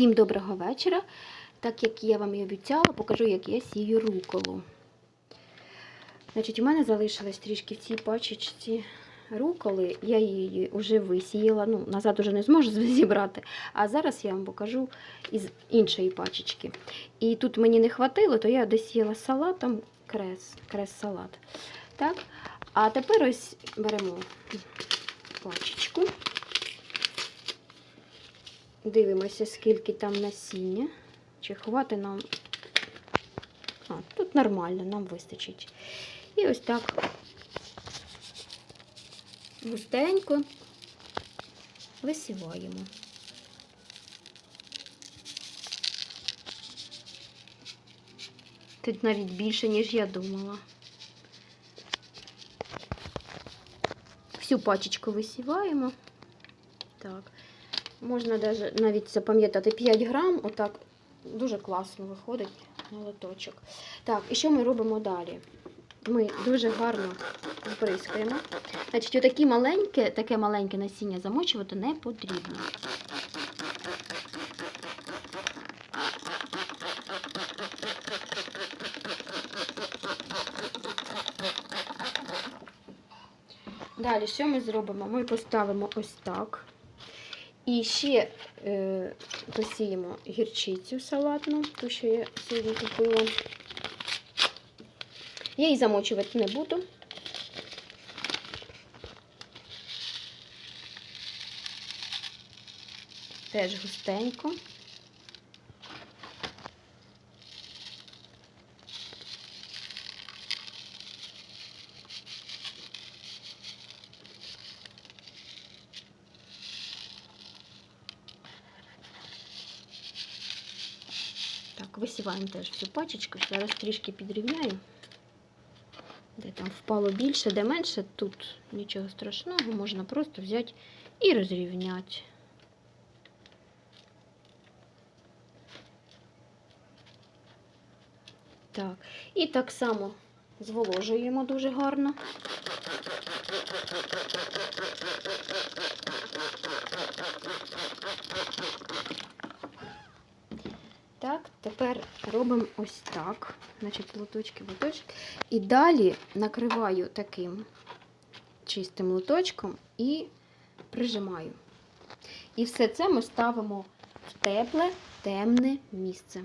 Всім доброго вечора. Так як я вам і обіцяла, покажу, як я сію руколу. Значить, у мене залишилось трішки в цій пачечці руколи. Я її вже висіяла. Ну, назад уже не зможу зібрати. А зараз я вам покажу із іншої пачечки. І тут мені не хватило, то я досіяла салатом крес, крес-салат. Так? А тепер ось беремо пачечку. Дивимося, скільки там насіння. Чи хвати нам. А, тут нормально, нам вистачить. І ось так густенько висіваємо. Тут навіть більше, ніж я думала. Всю пачечку висіваємо. Так. Можна навіть запам'ятати 5 грам, отак дуже класно виходить на лоточок. Так, і що ми робимо далі? Ми дуже гарно вприскаємо. Значить, отакі маленьке, таке маленьке насіння замочувати не потрібно. Далі, що ми зробимо? Ми поставимо ось так. І ще е, посіємо гірчицю салатну, ту, що я сьогодні купила. Я її замочувати не буду. Теж густенько. Так, висіваємо теж всю пачечку. Зараз трішки підрівняю. Де там впало більше, де менше, тут нічого страшного, можна просто взяти і розрівняти. Так, і так само зволожуємо дуже гарно. Так, тепер робимо ось так. Значить, лоточки, лоточки. І далі накриваю таким чистим лоточком і прижимаю. І все це ми ставимо в тепле, темне місце.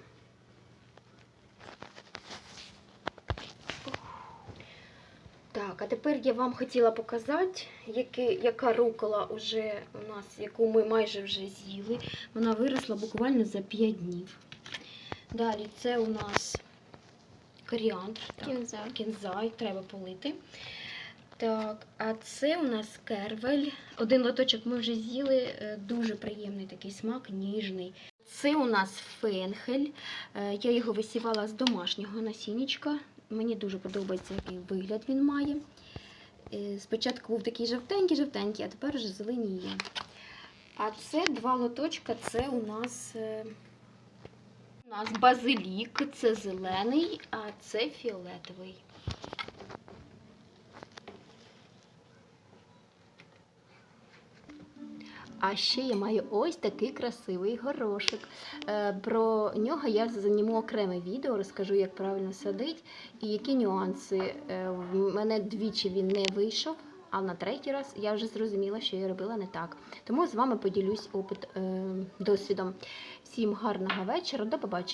Так, а тепер я вам хотіла показати, які, яка рукола уже у нас, яку ми майже вже з'їли. Вона виросла буквально за 5 днів. Далі це у нас коріандр. так, Кінза. Кінза, треба полити. Так, а це у нас кервель. Один лоточок ми вже з'їли, е, дуже приємний такий смак, ніжний. Це у нас фенхель. Е, Я його висівала з домашнього насіннячка. Мені дуже подобається, який вигляд він має. Е, Спочатку був такий жовтенький-жовтенький, а тепер вже зеленіє. А це два лоточка, це у нас. У нас базилік, це зелений, а це фіолетовий. А ще я маю ось такий красивий горошок. Е, Про нього я зніму окреме відео, розкажу, як правильно садить і які нюанси. Е, В мене двічі він не вийшов, а на третій раз я вже зрозуміла, що я робила не так. Тому з вами поділюсь опит, е, досвідом. Всім гарного вечора, до побачення.